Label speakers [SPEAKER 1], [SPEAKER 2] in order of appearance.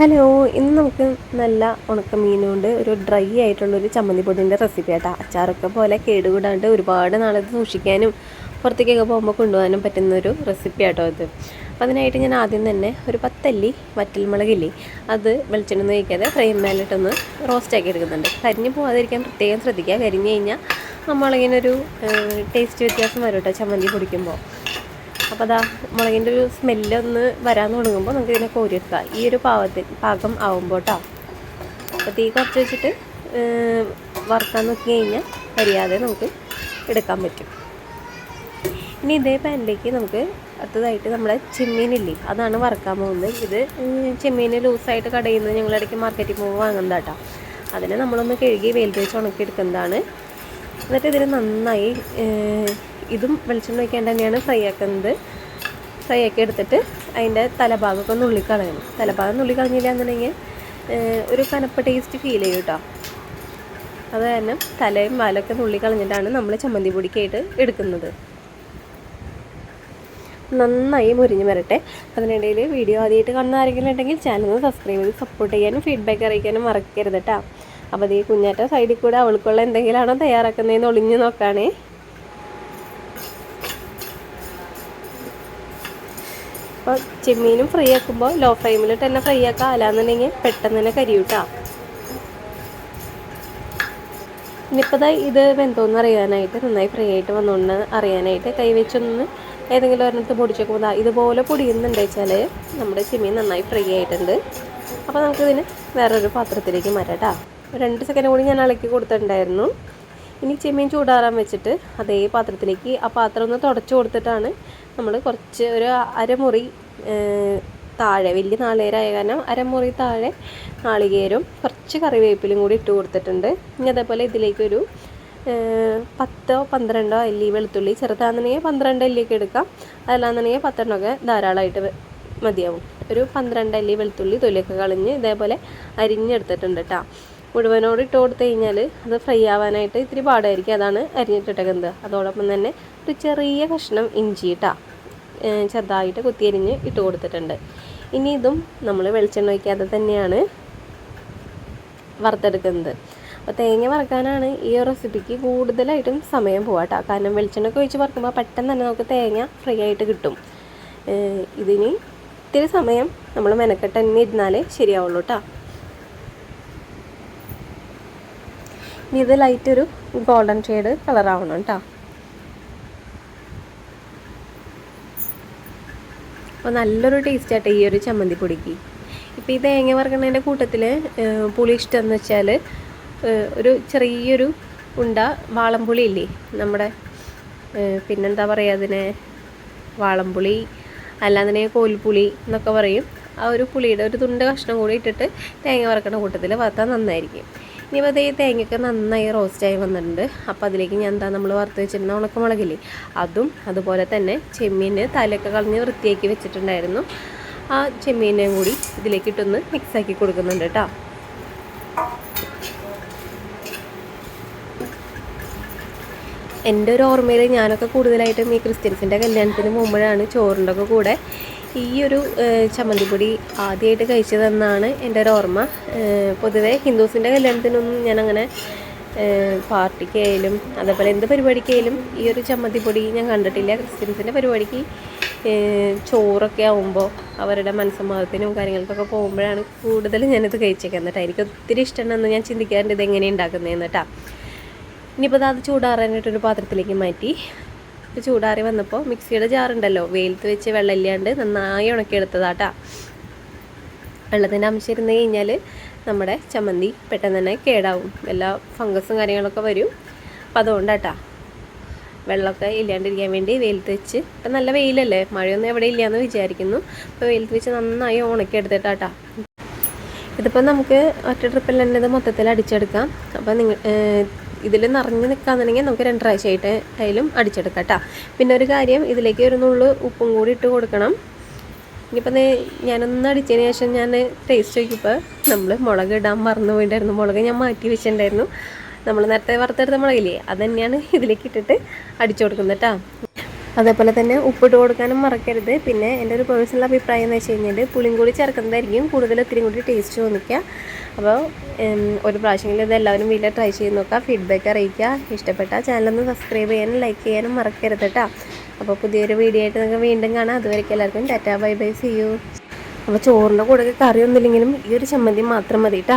[SPEAKER 1] Hello ഇന്ന് നമുക്ക് നല്ല ഉണക്കമീൻ കൊണ്ട് ഒരു ഡ്രൈ ആയിട്ടുള്ളൊരു ചമ്മന്തി പൊടിന്റെ റെസിപ്പി ആട്ടോ. അച്ചാറൊക്കെ പോലെ കേടുകൂടാണ്ട് ഒരുപാട് നാളത് സൂക്ഷിക്കാനും പുറത്തേക്കൊക്കെ പോകുമ്പോൾ കൊണ്ടുപോകാനും പറ്റുന്ന ഒരു റെസിപ്പി ആട്ടോ ഇത്. അതിനായിട്ട് ഞാൻ ആദ്യം തന്നെ ഒരു പത്തല്ലി വറ്റൽമുളകില്ലേ അത് വെളിച്ചെണ്ണ ഒഴിക്കാതെ ഫ്രെയിം മേലിട്ടൊന്ന് റോസ്റ്റാക്കി എടുക്കുന്നുണ്ട്. കരിഞ്ഞ് പോകാതിരിക്കാൻ പ്രത്യേകം ശ്രദ്ധിക്കുക. കരിഞ്ഞ് കഴിഞ്ഞാൽ മുളകിനൊരു ടേസ്റ്റ് വ്യത്യാസം വരും കേട്ടോ ചമ്മന്തി പൊടിക്കുമ്പോൾ അപ്പോൾ അതാ മുളകിന്റെ ഒരു സ്മെല്ല് ഒന്ന് വരാൻ തുടങ്ങുമ്പോൾ നമുക്ക് ഇതിനെ കോരിയെടുക്കുക ഈ ഒരു പാകത്തിൽ പാകം ആവുമ്പോൾ കേട്ടോ അപ്പോൾ തീ കുറച്ച് വെച്ചിട്ട് വറുക്കാൻ നോക്കി കഴിഞ്ഞാൽ കരിയാതെ നമുക്ക് എടുക്കാൻ പറ്റും. ഇനി ഇതേ പാനിലേക്ക് നമുക്ക് അടുത്തതായിട്ട് നമ്മുടെ ചെമ്മീനില്ലേ അതാണ് വറുക്കാൻ പോകുന്നത്. ഇത് ചെമ്മീൻ ലൂസായിട്ട് കടയിൽ നിന്ന് ഞങ്ങളിടയ്ക്ക് മാർക്കറ്റിൽ പോകുമ്പോൾ വാങ്ങുന്നതാട്ടോ. അതിനെ നമ്മളൊന്ന് കഴുകി വെയിൽ തേച്ച് ഉണക്കിയെടുക്കുന്നതാണ്. എന്നിട്ട് ഇതിന് നന്നായി ഇതും വെളിച്ചെണ്ണ ഒഴിക്കാണ്ട് തന്നെയാണ് ഫ്രൈ ആക്കുന്നത്. ഫ്രൈ ആക്കി എടുത്തിട്ട് അതിന്റെ തലഭാഗമൊക്കെ നുള്ളിക്കളയണം തലഭാഗം നുള്ളിക്കളഞ്ഞില്ല എന്നുണ്ടെങ്കിൽ ഏർ, ഒരു കനപ്പ ടേസ്റ്റ് ഫീൽ ചെയ്യും കേട്ടോ അത് കാരണം തലയും വാലൊക്കെ നുള്ളിക്കളഞ്ഞിട്ടാണ് നമ്മൾ ചമ്മന്തി പൊടിക്കായിട്ട് എടുക്കുന്നത്. നന്നായി മുരിഞ്ഞ് വരട്ടെ. അതിനിടയിൽ വീഡിയോ ആദ്യമായിട്ട് കാണുന്ന ആരെങ്കിലും ഉണ്ടെങ്കിൽ ചാനൽ ഒന്ന് സബ്സ്ക്രൈബ് ചെയ്ത് സപ്പോർട്ട് ചെയ്യാനും ഫീഡ്ബാക്ക് അറിയിക്കാനും മറക്കരുത് കേട്ടോ അപ്പോൾ ഈ കുഞ്ഞാറ്റ സൈഡിൽ കൂടെ അവൾക്കുള്ള എന്തെങ്കിലുമാണോ തയ്യാറാക്കുന്നതെന്ന് ഒളിഞ്ഞു നോക്കാണേ. അപ്പോൾ ചെമ്മീനും ഫ്രൈ ആക്കുമ്പോൾ ലോ ഫ്ലെയിമിലിട്ട് തന്നെ ഫ്രൈ ആക്കുക അല്ലാന്നുണ്ടെങ്കിൽ പെട്ടെന്ന് തന്നെ കരിയൂട്ടാ. ഇനിയിപ്പോൾ ഇത് വെന്തോന്ന് അറിയാനായിട്ട് നന്നായി ഫ്രൈ ആയിട്ട് വന്നുകൊണ്ട് അറിയാനായിട്ട് കൈ വെച്ചൊന്ന് ഏതെങ്കിലും ഒരെണ്ണത്ത് പൊടിച്ചേക്കുമ്പോൾ ഇതുപോലെ പൊടിയുന്നുണ്ട് വെച്ചാൽ നമ്മുടെ ചെമ്മീൻ നന്നായി ഫ്രൈ ആയിട്ടുണ്ട്. അപ്പോൾ നമുക്കിതിന് വേറൊരു പാത്രത്തിലേക്ക് മാറ്റാം രണ്ട് സെക്കൻഡ് കൂടി ഞാൻ ഇളക്കി കൊടുത്തിട്ടുണ്ടായിരുന്നു. ഇനി ചെമ്മീൻ ചൂടാറാൻ വെച്ചിട്ട് അതേ പാത്രത്തിലേക്ക് ആ പാത്രം ഒന്ന് തുടച്ചു കൊടുത്തിട്ടാണ് നമ്മൾ കുറച്ച് ഒരു അരമുറി താഴെ വലിയ നാളികേരമായ കാരണം അരമുറി താഴെ നാളികേരും കുറച്ച് കറിവേപ്പിലും കൂടി ഇട്ട് കൊടുത്തിട്ടുണ്ട്. ഇനി അതേപോലെ ഇതിലേക്കൊരു പത്തോ പന്ത്രണ്ടോ അല്ലി വെളുത്തുള്ളി ചെറുതാണെന്നുണ്ടെങ്കിൽ പന്ത്രണ്ട് അല്ലിയൊക്കെ എടുക്കാം. അതല്ലാന്നുണ്ടെങ്കിൽ പത്തെണ്ണമൊക്കെ ധാരാളമായിട്ട് മതിയാവും. ഒരു പന്ത്രണ്ട് അല്ലി വെളുത്തുള്ളി തൊലിയൊക്കെ കളഞ്ഞ് ഇതേപോലെ അരിഞ്ഞെടുത്തിട്ടുണ്ട് കേട്ടോ മുഴുവനോട് ഇട്ട് കൊടുത്തു കഴിഞ്ഞാൽ അത് ഫ്രൈ ആവാനായിട്ട് ഇത്തിരി പാടായിരിക്കും. അതാണ് അരിഞ്ഞിട്ടിട്ടേക്കുന്നത്. അതോടൊപ്പം തന്നെ ഒരു ചെറിയ കഷ്ണം ഇഞ്ചി ഇട്ടാ ചെറുതായിട്ട് കുത്തിയരിഞ്ഞ് ഇട്ട് കൊടുത്തിട്ടുണ്ട്. ഇനി ഇതും നമ്മൾ വെളിച്ചെണ്ണ ഒഴിക്കാതെ തന്നെയാണ് വറുത്തെടുക്കുന്നത്. അപ്പോൾ തേങ്ങ വറുക്കാനാണ് ഈ റെസിപ്പിക്ക് കൂടുതലായിട്ടും സമയം പോവാട്ടോ കാരണം വെളിച്ചെണ്ണ ഒക്കെ ഒഴിച്ച് വറുക്കുമ്പോൾ പെട്ടെന്ന് തന്നെ നമുക്ക് തേങ്ങ ഫ്രീ ആയിട്ട് കിട്ടും. ഇതിന് ഇത്തിരി സമയം നമ്മൾ മെനക്കെട്ട് തന്നെ ഇരുന്നാലേ ശരിയാവുള്ളൂ കേട്ടോ ഇത് ലൈറ്റ് ഒരു ഗോൾഡൻ ഷെയ്ഡ് കളറാവണം കേട്ടോ അപ്പോൾ നല്ലൊരു ടേസ്റ്റ് ആട്ടെ ഈ ഒരു ചമ്മന്തി പൊടിക്ക് ഇപ്പോൾ ഈ തേങ്ങ വറുക്കുന്നതിന്റെ കൂട്ടത്തിൽ പുളി ഇഷ്ടം എന്ന് വെച്ചാൽ ഒരു ചെറിയൊരു ഉണ്ട വാളംപുളി ഇല്ലേ? നമ്മുടെ പിന്നെന്താ പറയുക അതിനെ? വാളംപുളി അല്ലാതെ കോൽപുളി എന്നൊക്കെ പറയും. ആ ഒരു പുളിയുടെ ഒരു തുണ്ട് കഷ്ണം കൂടി ഇട്ടിട്ട് തേങ്ങ വറക്കണ കൂട്ടത്തിൽ വറുത്താൽ നന്നായിരിക്കും. ഇനിയിപ്പോൾ അതേ തേങ്ങയൊക്കെ നന്നായി റോസ്റ്റായി വന്നിട്ടുണ്ട്. അപ്പോൾ അതിലേക്ക് ഞാൻ എന്താ നമ്മൾ വറുത്ത് വെച്ചിരുന്ന ഉണക്കമുളകില്ലേ അതും അതുപോലെ തന്നെ ചെമ്മീന് തലയൊക്കെ കളഞ്ഞ് വൃത്തിയാക്കി വെച്ചിട്ടുണ്ടായിരുന്നു. ആ ചെമ്മീനെയും കൂടി ഇതിലേക്ക് ഇട്ടൊന്ന് മിക്സാക്കി കൊടുക്കുന്നുണ്ട് കേട്ടോ എന്റെ ഒരു ഓർമ്മയിൽ ഞാനൊക്കെ കൂടുതലായിട്ടും ഈ ക്രിസ്ത്യൻസിന്റെ കല്യാണത്തിന് മുമ്പാണ് ചോറിന്റെ ഒക്കെ കൂടെ ഈ ഒരു ചമ്മന്തിപ്പൊടി ആദ്യമായിട്ട് കഴിച്ചതെന്നാണ് എന്റെ ഒരു ഓർമ്മ. പൊതുവേ ഹിന്ദുസിന്റെ കല്യാണത്തിനൊന്നും ഞാനങ്ങനെ പാർട്ടിക്കായാലും അതേപോലെ എന്ത് പരിപാടിക്കായാലും ഈ ഒരു ചമ്മന്തിപ്പൊടി ഞാൻ കണ്ടിട്ടില്ല. ക്രിസ്ത്യൻസിന്റെ പരിപാടിക്ക് ചോറൊക്കെ ആവുമ്പോൾ അവരുടെ മനസ്സമ്മതത്തിനും കാര്യങ്ങൾക്കൊക്കെ പോകുമ്പോഴാണ് കൂടുതൽ ഞാനിത് കഴിച്ചേക്കുന്നത്. കേട്ടോ എനിക്ക് ഒത്തിരി ഇഷ്ടമാണെന്ന് ഞാൻ ചിന്തിക്കാറുണ്ട് ഇത് എങ്ങനെ ഉണ്ടാക്കുന്നതെന്ന് കേട്ടോ. ഇനിയിപ്പോൾ അത് ചൂടാറാനായിട്ടൊരു പാത്രത്തിലേക്ക് മാറ്റി. ചൂടാറി വന്നപ്പോൾ മിക്സിയുടെ ജാറുണ്ടല്ലോ. വെയിലത്ത് വെച്ച് വെള്ളമില്ലാണ്ട് നന്നായി ഉണക്കിയെടുത്തതാട്ടാ. വെള്ളത്തിന്റെ അംശം ഇരുന്ന് കഴിഞ്ഞാൽ നമ്മുടെ ചമ്മന്തി പെട്ടെന്ന് തന്നെ കേടാവും. എല്ലാ ഫംഗസും കാര്യങ്ങളൊക്കെ വരും. അപ്പോൾ അതുകൊണ്ടാട്ടാ. വെള്ളമൊക്കെ ഇല്ലാണ്ടിരിക്കാൻ വേണ്ടി വെയിലത്ത് വെച്ച് ഇപ്പം നല്ല വെയിലല്ലേ? മഴയൊന്നും എവിടെ ഇല്ലയെന്ന് വിചാരിക്കുന്നു. അപ്പോൾ വെയിലത്ത് വെച്ച് നന്നായി ഉണക്കിയെടുത്തിട്ടാട്ടാ. ഇതിപ്പോൾ നമുക്ക് ഒറ്റ ട്രിപ്പിൽ തന്നെ ഇത് മൊത്തത്തിൽ അടിച്ചെടുക്കാം. അപ്പോൾ നിങ്ങൾ ഇതിൽ നിറഞ്ഞു നിൽക്കാന്നുണ്ടെങ്കിൽ നമുക്ക് രണ്ട് പ്രാവശ്യമായിട്ട് അതിലും അടിച്ചെടുക്കാം കേട്ടോ പിന്നെ ഒരു കാര്യം ഇതിലേക്ക് ഒരു നുള്ളു ഉപ്പും കൂടി ഇട്ട് കൊടുക്കണം. ഇനിയിപ്പോൾ ദേ ഞാനൊന്ന് അടിച്ചതിന് ശേഷം ഞാൻ ടേസ്റ്റ് നോക്കിയപ്പോൾ നമ്മൾ മുളക് ഇടാൻ മറന്നു പോയിട്ടുണ്ടായിരുന്നു മുളക് ഞാൻ മാറ്റി വെച്ചിട്ടുണ്ടായിരുന്നു. നമ്മൾ നേരത്തെ വറുത്തെടുത്ത മുളകില്ലേ അത് തന്നെയാണ് ഇതിലേക്ക് ഇട്ടിട്ട് അടിച്ചു കൊടുക്കുന്നത് കേട്ടോ അതേപോലെ തന്നെ ഉപ്പിട്ട് കൊടുക്കാനും മറക്കരുത്. പിന്നെ എന്റെ ഒരു പേഴ്സണൽ അഭിപ്രായം എന്ന് വെച്ച് കഴിഞ്ഞാൽ പുളിയും കൂടി ചേർക്കുന്നതായിരിക്കും കൂടുതൽ ഒത്തിരി കൂടി ടേസ്റ്റ് തോന്നിക്കുക. അപ്പോൾ ഒരു പ്രാവശ്യമെങ്കിലും ഇത് എല്ലാവരും വീട്ടിൽ ട്രൈ ചെയ്ത് നോക്കുക ഫീഡ്ബാക്ക് അറിയിക്കുക. ഇഷ്ടപ്പെട്ട ചാനലൊന്ന് സബ്സ്ക്രൈബ് ചെയ്യാനും ലൈക്ക് ചെയ്യാനും മറക്കരുത് കേട്ടോ അപ്പോൾ പുതിയൊരു വീഡിയോ ആയിട്ട് നിങ്ങൾക്ക് വീണ്ടും കാണാം. അതുവരെയ്ക്ക് എല്ലാവർക്കും tata bye bye see you അപ്പോൾ ചോറിന്റെ കൂടെ കറിയൊന്നുമില്ലെങ്കിലും ഈ ഒരു ചമ്മന്തി മാത്രം മതി കേട്ടോ